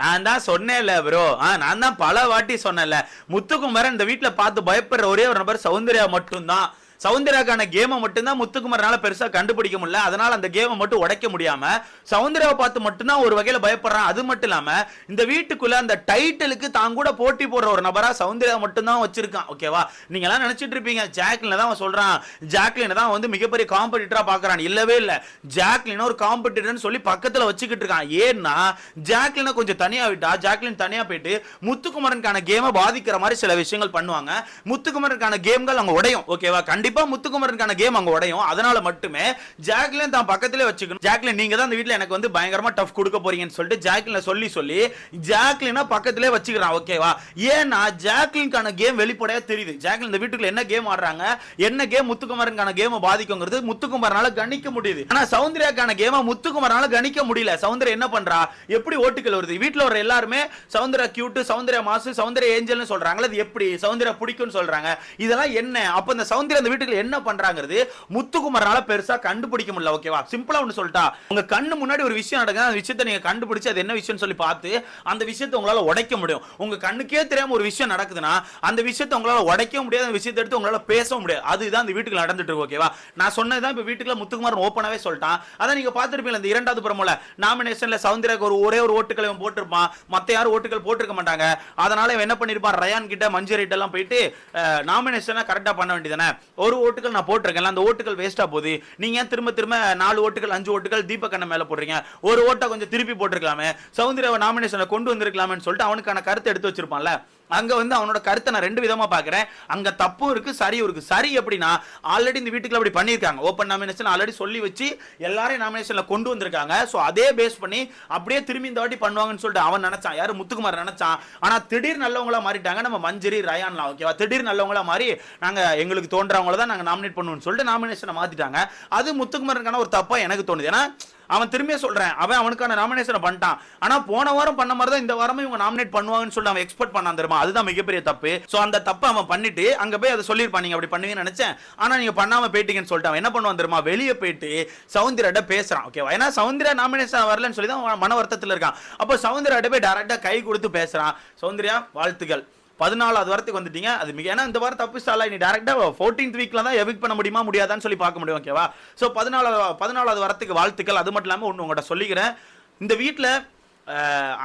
நான் தான் சொன்னேன்ல ப்ரோ ஆ நான் தான் பல வாட்டி சொன்னேன்ல. முத்துக்குமரன் இந்த வீட்டில் பார்த்து பயப்படுற ஒரே ஒரு நபர் சௌந்தர்யா மட்டும்தான். சௌந்தர்யாக்கான கேமை மட்டும்தான் முத்துக்குமரனால பெருசா கண்டுபிடிக்க முடியல. அதனால அந்த கேமை மட்டும் உடைக்க முடியாம சௌந்தர்யாவை பார்த்து மட்டும்தான் ஒரு வகையில பயப்படுறான். அது மட்டும் இல்லாம இந்த வீட்டுக்குள்ள அந்த டைட்டிலுக்கு தான் கூட போட்டி போடுற ஒரு நபரா சௌந்தர்யா மட்டும்தான் வச்சிருக்கான். ஓகேவா நீங்க எல்லாம் நினைச்சிட்டு இருப்பீங்க. ஜாக்லின் தான் அவன் சொல்றான். ஜாக்லின் தான் வந்து மிகப்பெரிய காம்படிட்டரா பாக்குறான் இல்லவே இல்ல. ஜாக்லின் ஒரு காம்படிட்டர்னு சொல்லி பக்கத்துல வச்சுக்கிட்டு இருக்கான். ஏன்னா ஜாக்லினை கொஞ்சம் தனியா விட்டா ஜாக்லின் தனியா போயிட்டு முத்துக்குமரனுக்கான கேமை பாதிக்கிற மாதிரி சில விஷயங்கள் பண்ணுவாங்க. முத்துக்குமரனுக்கான கேம்கள் அவங்க உடையும். ஓகேவா கண்டிப்பா முத்துக்குமரனுக்கான கேம் அங்க உடையும். அதனால மட்டுமே ஜாக்லின் தான் பக்கத்திலே வச்சுக்கணும். ஜாக்லின் நீங்க தான் அந்த வீட்டுல எனக்கு வந்து பயங்கரமா டஃப் கொடுக்க போறீங்கன்னு சொல்லிட்டு ஜாக்லின் சொல்லி சொல்லி ஜாக்லினா பக்கத்திலே வச்சுக்கிறான். ஓகேவா ஏன்னா ஜாக்லின்கான கேம் வெளிப்படையா தெரியுது. ஜாக்லின் இந்த வீட்டுக்குள்ள என்ன கேம் ஆடுறாங்க? என்ன கேம் முத்துக்குமரனுக்கான கேம் பாதிக்குங்கிறது முத்துக்குமரனால கணிக்க முடியுது. ஆனா சௌந்தர்யாக்கான கேம முத்துக்குமரனால கணிக்க முடியல. சௌந்தர்யா என்ன பண்றா? எப்படி ஓட்டுகள் வருது? வீட்டுல வர எல்லாருமே சௌந்தர்யா கியூட் சௌந்தர்யா மாசு சௌந்தர்யா ஏஞ்சல்னு சொல்றாங்களா அது எப்படி? சௌந்தர்யா பிடிக்கும்னு சொல்றாங்க. இதெல்லாம் என்ன? அப்ப இந்த சௌந்தர்யா இந்த வீட்டுக்குள்ள என்ன பண்றாங்கிறது முத்துக்குமரால பெருசா கண்டுபிடிக்க முடியல ஓகேவா சிம்பிளா ஒன்று சொல்லிட்டா. உங்க கண்ணு முன்னாடி ஒரு விஷயம் நடக்குது அந்த விஷயத்தை நீங்க கண்டுபிடிச்சு அது என்ன விஷயம்னு சொல்லி பார்த்து அந்த விஷயத்தை உங்களால உடைக்க முடியும். உங்க கண்ணுக்கே தெரியாம ஒரு விஷயம் நடக்குதுன்னா அந்த விஷயத்தை உங்களால உடைக்க முடியாது அந்த விஷயத்தை எடுத்து உங்களால பேச முடியாது. அதுதான் அந்த வீட்டுக்கு நடந்துட்டு இருக்கு ஓகேவா நான் சொன்னதுதான் இப்ப வீட்டுக்குள்ள முத்துக்குமாரன் ஓப்பனாவே சொல்லிட்டான். அதான் நீங்க பார்த்துருப்பீங்க இந்த இரண்டாவது புறமோல நாமினேஷன்ல சௌந்தர்யாக்கு ஒரு ஒரே ஒரு ஓட்டுகளை இவன் போட்டிருப்பான். மத்த யாரும் ஓட்டுகள் போட்டிருக்க மாட்டாங்க. அதனால இவன் என்ன பண்ணிருப்பான்? ரயான் கிட்ட மஞ்சரிட்ட எல்லாம் போயிட்டு நாமினேஷனை கரெக்டா பண்ண வேண்டியதானே ஒரு ஓட்டுகள் நான் போட்டிருக்கேன் அந்த ஓட்டுகள் வேஸ்டா போகுது. நீங்க ஏன் திரும்ப திரும்ப நாலு ஓட்டுகள் அஞ்சு ஓட்டுகள் தீபக் அண்ணன் மேல போடுறீங்க? ஒரு ஓட்டை கொஞ்சம் திருப்பி போட்டிருக்கலாமே. சௌந்தர்யாவை நாமினேஷனை கொண்டு வந்திருக்கலாமே சொல்லிட்டு அவனுக்கான கருத்தை எடுத்து வச்சிருப்பான்ல. அங்க வந்து அவனோட கருத்தை நான் ரெண்டு விதமா பாக்குறேன். அங்க தப்பும் இருக்கு சரியும் இருக்கு. சரி எப்படின்னா ஆல்ரெடி இந்த வீட்டுக்குள்ள அப்படி பண்ணியிருக்காங்க. ஓப்பன் நாமினேஷன் ஆல்ரெடி சொல்லி வச்சு எல்லாரையும் நாமினேஷன்ல கொண்டு வந்திருக்காங்க. ஸோ அதே பேஸ் பண்ணி அப்படியே திரும்பி இந்த வாட்டி பண்ணுவாங்கன்னு சொல்லிட்டு அவன் நினைச்சான். யாரு? முத்துக்குமார் நினைச்சான். ஆனா திடீர் நல்லவங்களா மாறிட்டாங்க. நம்ம மஞ்சரி ரயான்லாம் ஓகேவா திடீர் நல்லவங்களா மாறி நாங்க எங்களுக்கு தோன்றவங்கள தான் நாங்க நாமினேட் பண்ணுவோம்னு சொல்லிட்டு நாமினேஷனை மாத்திட்டாங்க. அது முத்துக்குமாருக்கான ஒரு தப்பா எனக்கு தோணுது. ஏன்னா அவன் திரும்பிய சொல்றேன் அவன் அவனுக்கான நாமினேஷனை பண்ணிட்டான். ஆனா போன வாரம் பண்ண மாதிரி தான் இந்த வாரமும் இவங்க நாமினேட் பண்ணுவாங்கன்னு சொல்லி அவன் எக்ஸ்பெக்ட் பண்ணான் தெரியுமா? அதுதான் மிகப்பெரிய தப்பு. சோ அந்த தப்பை அவன் பண்ணிட்டு அங்க போய் அதை சொல்லியிருப்பான். நீங்க அப்படி பண்ணுவீங்கன்னு நினைச்சேன். ஆனா நீங்க பண்ணாம போயிட்டீங்கன்னு சொல்லிட்டு அவன் என்ன பண்ணுவான் தெரியுமா? வெளியே போயிட்டு சௌந்தர்யாட்ட பேசுறான். ஓகேவா ஏன்னா சௌந்தர்யா நாமினேஷன் வரலன்னு சொல்லி தான் அவன் மன வருத்தத்தில் இருக்கான். அப்போ சௌந்தர்யாட்ட போய் டேரக்டா கை கொடுத்து பேசுறான். சௌந்தர்யா வாழ்த்துக்கள். பதினாலாவது வாரத்துக்கு வந்துட்டீங்க. அது மிக ஏன்னா இந்த வாரம் தப்பு ஸ்டாலா நீ டேரக்டாக ஃபோர்டீன்த் வீக்கில் தான் எவிக் பண்ண முடியுமா முடியாதான்னு சொல்லி பார்க்க முடியும் ஓகேவா ஸோ பதினாலாவது பதினாலாவது வாரத்துக்கு வாழ்த்துக்கள். அது மட்டும் இல்லாமல் ஒன்று உங்கள்கிட்ட சொல்லிக்கிறேன். இந்த வீட்டில்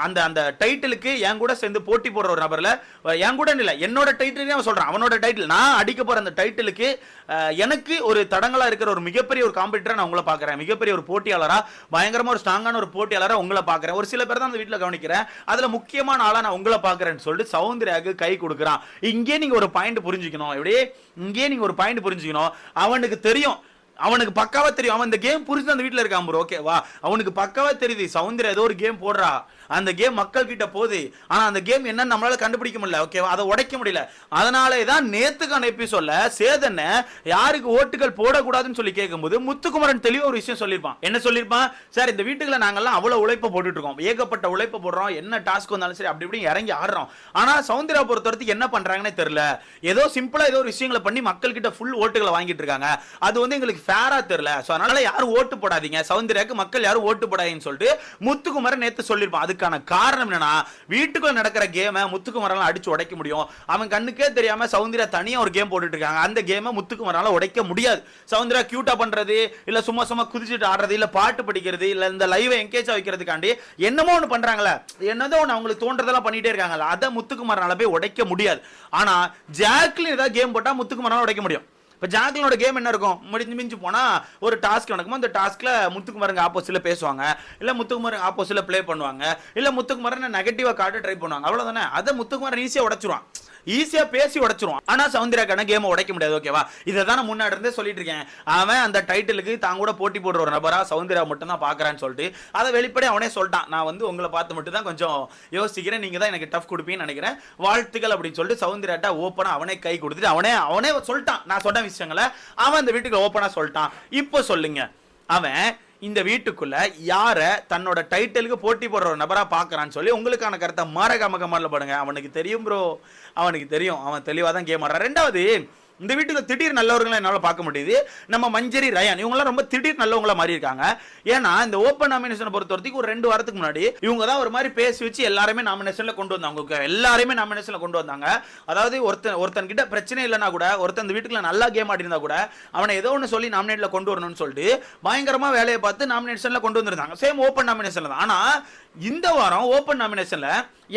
அந்த அந்த டைட்டிலுக்கு என் கூட சேர்ந்து போட்டி போடுற ஒரு நபரில் என் கூட இல்லை என்னோட டைட்டிலே அவன் சொல்கிறான் அவனோட டைட்டில் நான் அடிக்க போகிற அந்த டைட்டிலுக்கு எனக்கு ஒரு தடங்களாக இருக்கிற ஒரு மிகப்பெரிய ஒரு காம்படிட்டரா நான் உங்களை பார்க்குறேன். மிகப்பெரிய ஒரு போட்டியாளராக பயங்கரமாக ஒரு ஸ்ட்ராங்கான ஒரு போட்டியாளராக உங்களை பார்க்குறேன். ஒரு சில பேர் தான் அந்த வீட்டில் கவனிக்கிறேன். அதில் முக்கியமான ஆளாக நான் உங்களை பார்க்குறேன்னு சொல்லிட்டு சௌந்தர்யாக்கு கை கொடுக்குறான். இங்கே நீங்கள் ஒரு பாயிண்ட் புரிஞ்சுக்கணும். இப்படியே இங்கே நீங்கள் ஒரு பாயிண்ட் புரிஞ்சுக்கணும். அவனுக்கு தெரியும். அவனுக்கு பக்காவா தெரியும். அவன் இந்த கேம் புரிஞ்சு அந்த வீட்டில் இருக்கான் ப்ரோ ஓகேவா அவனுக்கு பக்காவா தெரியுது. சவுந்தர் ஏதோ ஒரு கேம் போடுறா. அந்த கேம் மக்கள் கிட்ட போகுது. ஆனா அந்த கேம் என்னன்னு நம்மளால கண்டுபிடிக்க முடியல. ஓகேவா அதை உடைக்க முடியல. அதனாலே தான் நேத்துக்கான எபிசோட்ல சேதனை யாருக்கு ஓட்டுகள் போடக்கூடாதுன்னு சொல்லி கேட்கும்போது முத்துக்குமரன் தெளிவா ஒரு விஷயம் சொல்லியிருப்பான். என்ன சொல்லியிருப்பான்? சார் இந்த வீட்டுக்குள்ள நாங்கெல்லாம் அவ்வளவு உழைப்பை போட்டுட்டு இருக்கோம் ஏகப்பட்ட உழைப்பை போடுறோம். என்ன டாஸ்க் வந்தாலும் சரி அப்படி இப்படி இறங்கி ஆடுறோம். ஆனா சவுந்தரா பொறுத்த வரைக்கும் என்ன பண்றாங்கன்னே தெரியல. ஏதோ சிம்பிளா ஏதோ ஒரு விஷயங்களை பண்ணி மக்கள் கிட்ட ஃபுல் ஓட்டுகளை வாங்கிட்டு இருக்காங்க. அது வந்து எங்களுக்கு ஃபேரா தெரியல. ஸோ அதனால யாரும் ஓட்டு போடாதீங்க. சௌந்தர்யாக்கு மக்கள் யாரும் ஓட்டு போடாதீங்கன்னு சொல்லிட்டு முத்துக்குமரன் நேற்று சொல்லியிருப்பான். அதுக்கான காரணம் என்னன்னா வீட்டுக்குள்ள நடக்கிற கேமை முத்துக்குமரனால அடிச்சு உடைக்க முடியும். அவன் கண்ணுக்கே தெரியாம சௌந்தர்யா தனியாக ஒரு கேம் போட்டுட்டு இருக்காங்க அந்த கேமை முத்துக்குமரனால உடைக்க முடியாது. சௌந்தர்யா கியூட்டா பண்றது இல்ல சும்மா சும்மா குதிச்சுட்டு ஆடுறது இல்ல பாட்டு படிக்கிறது இல்ல இந்த லைவை என்கேஜ் வைக்கிறதுக்காண்டி என்னமோ ஒன்று பண்றாங்களே என்னதோ ஒன்று அவங்களுக்கு தோன்றதெல்லாம் பண்ணிட்டே இருக்காங்கல்ல. அதை முத்துக்குமரனால போய் உடைக்க முடியாது. ஆனா ஜாக்லின் ஏதாவது கேம் போட்டா முத்துக்குமரனால உடைக்க முடியும். இப்போ ஜாக்லினோட கேம் என்ன இருக்கும்? முடிஞ்சு மிஞ்சு போனால் ஒரு டாஸ்க் நடக்குமோ? அந்த டாஸ்க்கில் முத்துக்குமரங்க ஆப்போசிட்டில் பேசுவாங்க. இல்லை முத்துக்குமரங்க ஆப்போசிட்டில் ப்ளே பண்ணுவாங்க. இல்லை முத்துக்குமரன் நெகட்டிவாக காட்ட ட்ரை பண்ணுவாங்க. அவ்வளோதானே அதை முத்துக்குமரன் ஈஸியாக உடச்சிருவான். ஈஸியா பேசி உடைச்சிருவான். ஆனா சௌந்தர்யாக்கான கேமை உடைக்க முடியாது ஓகேவா இதை தான் நான் முன்னாடி இருந்தே சொல்லிட்டு இருக்கேன். அவன் அந்த டைட்டிலுக்கு தான் கூட போட்டி போடுற ஒரு நபரா சௌந்தர்யா மட்டும் தான் பாக்குறான்னு சொல்லிட்டு அதை வெளிப்படை அவனே சொல்லிட்டான். நான் வந்து உங்களை பார்த்து மட்டும் தான் கொஞ்சம் யோசிக்கிறேன். நீங்க தான் எனக்கு டஃப் கொடுப்பீங்கன்னு நினைக்கிறேன். வாழ்த்துக்கள் அப்படின்னு சொல்லிட்டு சௌந்தர்யாட்டா ஓப்பனா அவனே கை கொடுத்துட்டு அவனே அவனே சொல்லிட்டான். நான் சொன்ன விஷயங்களை அவன் அந்த வீட்டுக்கு ஓப்பனா சொல்லிட்டான். இப்போ சொல்லுங்க. அவன் இந்த வீட்டுக்குள்ள யாரை தன்னோட டைட்டிலுக்கு போட்டி போடுற ஒரு நபராக பார்க்கறான்னு சொல்லி உங்களுக்கான கருத்தை மறக்காம கமெண்ட்ல போடுங்க. அவனுக்கு தெரியும் ப்ரோ அவனுக்கு தெரியும். அவன் தெளிவாக தான் கேம் ஆடுறான். ரெண்டாவது இந்த வீட்டுக்கு திடீர் நல்லவர்களை என்னால் பார்க்க முடியுது. நம்ம மஞ்சரி ரயான் இவங்கலாம் ரொம்ப திடீர் நல்லவங்களா மாறி இருக்காங்க ஏன்னா இந்த ஓப்பன் நாமினேஷனை பொறுத்த வரைக்கும் ஒரு ரெண்டு வாரத்துக்கு முன்னாடி இவங்க தான் ஒரு மாதிரி பேசி வச்சு எல்லாருமே நாமினேஷன்ல கொண்டு வந்தாங்க. எல்லாருமே நாமினேஷன்ல கொண்டு வந்தாங்க. அதாவது ஒருத்தன் ஒருத்தன் கிட்ட பிரச்சனை இல்லைனா கூட ஒருத்தன் இந்த வீட்டுக்குள்ள நல்லா கேம் ஆடி கூட அவனை ஏதோ ஒன்று சொல்லி நாமினேட்ல கொண்டு வரணும்னு சொல்லிட்டு பயங்கரமா வேலையை பார்த்து நாமினேஷன்ல கொண்டு வந்திருந்தாங்க. சேம் ஓப்பன் நாமினேஷன்ல தான். ஆனா இந்த வாரம் ஓப்பன் நாமினேஷன்ல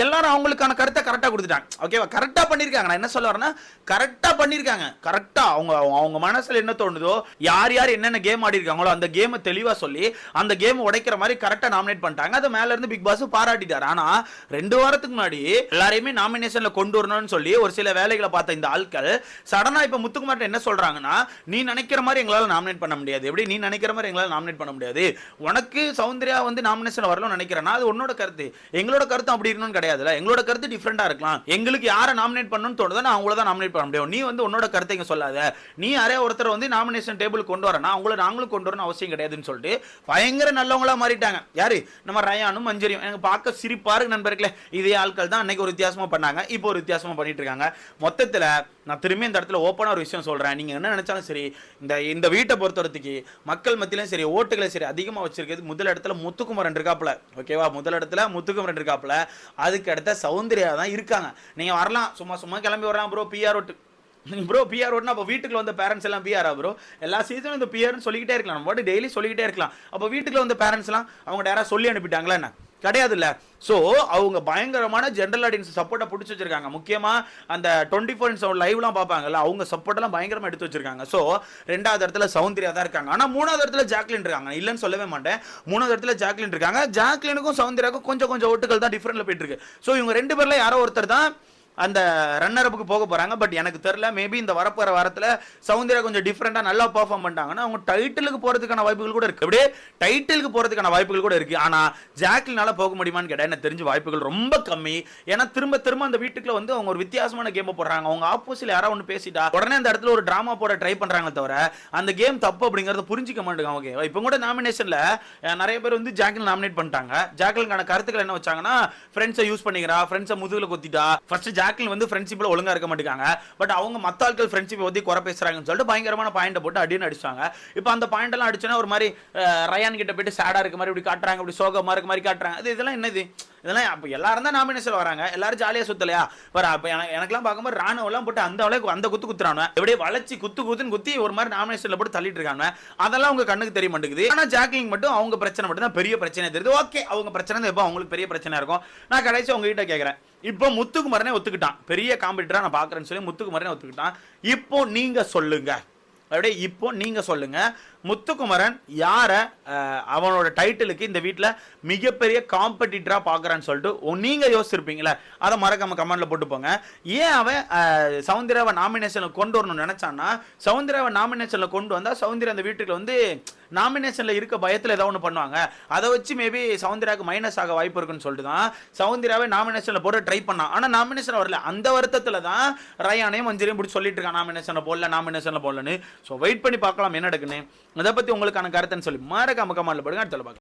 எல்லாரும் அவங்களுக்கான கருத்தை கரெக்டாக கொடுத்துட்டாங்க. ஓகேவா கரெக்டாக பண்ணிருக்காங்க. நான் என்ன சொல்ல வரேன்னா கரெக்டாக பண்ணியிருக்காங்க கரெக்டாக அவங்க அவங்க மனசில் என்ன தோணுதோ யார் யார் என்னென்ன கேம் ஆடி இருக்காங்களோ அந்த கேமை தெளிவாக சொல்லி அந்த கேம் உடைக்கிற மாதிரி கரெக்டாக நாமினேட் பண்ணிட்டாங்க. அதை மேலேருந்து பிக் பாஸ் பாராட்டிட்டார். ஆனால் ரெண்டு வாரத்துக்கு முன்னாடி எல்லாரையுமே நாமினேஷனில் கொண்டு வரணும்னு சொல்லி ஒரு சில வேலைகளை பார்த்த இந்த ஆட்கள் சடனாக இப்போ முத்துக்குமார் என்ன சொல்கிறாங்கன்னா நீ நினைக்கிற மாதிரி எங்களால் நாமினேட் பண்ண முடியாது. எப்படி? நீ நினைக்கிற மாதிரி எங்களால் நாமினேட் பண்ண முடியாது. உனக்கு சௌந்தர்யா வந்து நாமினேஷன் வரணும்னு நினைக்கிறேன்னா அது உன்னோட கருத்து. எங்களோட கருத்து அப்படி இருக்கணும்னு கிடையாதுல எங்களோட கருத்து டிஃப்ரெண்டாக இருக்கலாம். எங்களுக்கு யாரை நாமினேட் பண்ணணும்னு தோணுதோ நான் அவங்கள தான் நாமினேட் பண்ண முடியும். நீ வந்து உன்னோட கருத்தை இங்கே சொல்லாத. நீ யாரே ஒருத்தர் வந்து நாமினேஷன் டேபிள் கொண்டு வரனா அவங்கள நாங்களும் கொண்டு வரணும் அவசியம் கிடையாதுன்னு சொல்லிட்டு பயங்கர நல்லவங்களா மாறிட்டாங்க. யாரு? நம்ம ரயானும் மஞ்சரியும். எனக்கு பார்க்க சிரிப்பா இருக்கு நண்பர்களே. இதே ஆட்கள் தான் அன்னைக்கு ஒரு வித்தியாசமாக பண்ணாங்க. இப்போ ஒரு வித்தியாசமாக பண்ணிட்டு இருக்காங்க. மொத்தத்தில் நான் திரும்பி இந்த இடத்துல ஓப்பனாக ஒரு விஷயம் சொல்கிறேன் நீங்கள் என்ன நினச்சாலும் சரி இந்த இந்த வீட்டை பொறுத்தவரத்துக்கு மக்கள் மத்தியிலும் சரி ஓட்டுகளை சரி அதிகமாக வச்சிருக்கிறது முதல் இடத்துல முத்துக்குமரன் இருக்காப்புல. ஓகேவா முதல் இடத்துல முத்துக்குமரன் இருக்காப்புல. அதுக்கு அடுத்த சௌந்தர்யா தான் இருக்காங்க. நீங்கள் வரலாம் சும்மா சும்மா கிளம்பி வரலாம் ப்ரோ பிஆர் ஓட்டு. ப்ரோ பிஆர் ஓட்டுனா அப்போ வீட்டுக்குள்ள வந்த பேரண்ட்ஸ் எல்லாம் பிஆரா ப்ரோ எல்லா சீசனும் இந்த பிஆர்னு சொல்லிக்கிட்டே இருக்கலாம். நம்ம பாட்டு டெய்லி சொல்லிக்கிட்டே இருக்கலாம். அப்போ வீட்டுக்குள்ள வந்த பேரண்ட்ஸ்லாம் அவங்க டேரா சொல்லி அனுப்பிட்டாங்களா என்ன? கிடையாதுல்ல. ஸோ அவங்க பயங்கரமான ஜென்ரல் ஆடியன்ஸ் சப்போர்ட்டை பிடிச்சி வச்சிருக்காங்க. முக்கியமாக அந்த டுவெண்ட்டி ஃபோர் செவன் லைவ்லாம் பார்ப்பாங்கல்ல அவங்க சப்போர்ட்டெல்லாம் பயங்கரமாக எடுத்து வச்சிருக்காங்க. ஸோ ரெண்டாவது இடத்துல சௌந்தர்யா தான் இருக்காங்க. ஆனால் மூணாவது இடத்துல ஜாக்லின் இருக்காங்க. இல்லைன்னு சொல்லவே மாட்டேன். மூணாவது இடத்துல ஜாக்லின் இருக்காங்க. ஜாக்லினுக்கும் சௌந்தர்யாவுக்கும் கொஞ்சம் கொஞ்சம் ஓட்டுகள் தான் டிஃப்ரெண்ட்ல போயிட்டு இருக்கு. ஸோ இவங்க ரெண்டு பேரில் யாரோ ஒருத்தர் தான் அந்த ரன்னரப்புக்கு போக போகிறாங்க பட் எனக்கு தெரில மேபி இந்த வரப்போகிற வாரத்தில் சவுந்தர்யா கொஞ்சம் டிஃப்ரெண்ட்டாக நல்லா பர்ஃபார்ம் பண்ணிட்டாங்கன்னா அவங்க டைட்டிலுக்கு போகிறதுக்கான வாய்ப்புகள் கூட இருக்கு. அப்படியே டைட்டிலுக்கு போகிறதுக்கான வாய்ப்புகள் கூட இருக்குது ஆனால் ஜாக்லினால போக முடியுமான்னு கேட்டால் எனக்கு தெரிஞ்ச வாய்ப்புகள் ரொம்ப கம்மி. ஏன்னா திரும்ப திரும்ப அந்த வீட்டுக்குள்ள வந்து அவங்க ஒரு வித்தியாசமான கேமை போடுறாங்க. அவங்க ஆப்போசிட்ல யாராவது ஒன்று பேசிட்டா உடனே அந்த இடத்துல ஒரு ட்ராமா போட ட்ரை பண்ணுறாங்க தவிர அந்த கேம் தப்பு அப்படிங்கிறத புரிஞ்சிக்க மாட்டேங்க ஓகே இப்போ கூட நாமினேஷனில் நிறைய பேர் வந்து ஜாக்லின் நாமினேட் பண்ணிட்டாங்க. ஜாக்லினுக்கான கருத்துக்கள் என்ன வச்சாங்கன்னா ஃப்ரெண்ட்ஸை யூஸ் பண்ணிக்கிறா ஃப்ரெண்ட்ஸை முதுகில் கொத்திட்டா ஃபர்ஸ்ட் ஜாக்லின் வந்து ஃப்ரெண்ட்ஷிப்பில் ஒழுங்கா இருக்க மாட்டேங்காங்க. பட் அவங்க மத்த ஆட்கள் ஃப்ரெண்ட்ஷிப் பத்தி குறை பேசுறாங்கன்னு சொல்லிட்டு பயங்கரமான பாயிண்ட் போட்டு அடின்னு அடிச்சாங்க இப்போ அந்த பாயிண்ட் எல்லாம் அடிச்சோன்னா ஒரு மாதிரி ரயான் கிட்ட போயிட்டு சேடாக இருக்க மாதிரி இப்படி காட்டுறாங்க இப்படி சோகமா இருக்க மாதிரி காட்டுறாங்க. அது இதெல்லாம் என்னது? இதெல்லாம் அப்போ எல்லாரும் தான் நாமினேஷன் வராங்க. எல்லாரும் ஜாலியாக சுத்தலையா? வர அப்போ எனக்கு எனக்குலாம் பார்க்கும்போது ராணுவெல்லாம் போட்டு அந்த அளவுக்கு அந்த குத்து குத்துறானு எப்படியே வளைச்சி குத்து குத்துன்னு குத்தி ஒரு மாதிரி நாமினேஷனில் போட்டு தள்ளிட்டு இருக்காங்க அதெல்லாம் உங்க கண்ணுக்கு தெரிய மாட்டேங்குது. ஆனால் ஜாக்லிங் மட்டும் அவங்க பிரச்சனை மட்டும் தான் பெரிய பிரச்சனை தெரியுது. ஓகே அவங்க பிரச்சனை தான் எப்போ அவங்களுக்கு பெரிய பிரச்சனை இருக்கும். நான் கடைசி உங்ககிட்ட கேட்குறேன் இப்போ முத்துக்குமரனே ஒத்துக்கிட்டான். பெரிய காம்படிட்டராக நான் பார்க்குறேன்னு சொல்லி முத்துக்குமரனே ஒத்துக்கிட்டான். இப்போ நீங்கள் சொல்லுங்க. அப்படியே இப்போ நீங்கள் சொல்லுங்கள் முத்துக்குமரன் யாரை அவனோட டைட்டிலுக்கு இந்த வீட்டில் மிகப்பெரிய காம்படிட்டராக பார்க்குறான்னு சொல்லிட்டு நீங்கள் யோசிச்சிருப்பீங்களே. அதை மறக்காம கமெண்டில் போட்டு போங்க. ஏன் அவன் அஹ், நாமினேஷனில் கொண்டு வரணும்னு நினச்சான்னா சௌந்தர்யாவை நாமினேஷனில் கொண்டு வந்தால் சௌந்தர்யா அந்த வீட்டுக்கு வந்து நாமினேஷனில் இருக்க பயத்தில் ஏதோ ஒன்று பண்ணுவாங்க. அதை வச்சு மேபி சவுந்தராவுக்கு மைனஸ் ஆக வாய்ப்பு இருக்குன்னு சொல்லிட்டு தான் சவுந்தராவே நாமினேஷனில் போட ட்ரை பண்ணான் ஆனால் நாமினேஷன் வரல. அந்த வருத்தத்தில் தான் ரயானையும் மஞ்சரையும் பிடிச்சி சொல்லிட்டு இருக்கான். நாமினேஷனில் போடல நாமினேஷனில் போடலன்னு. ஸோ வெயிட் பண்ணி பார்க்கலாம் என்ன நடக்குன்னு. அதை பத்தி உங்களுக்கான கருத்துன்னு சொல்லி மறக்காம கமெண்ட்ல போடுங்க அடுத்த பார்க்கலாம்.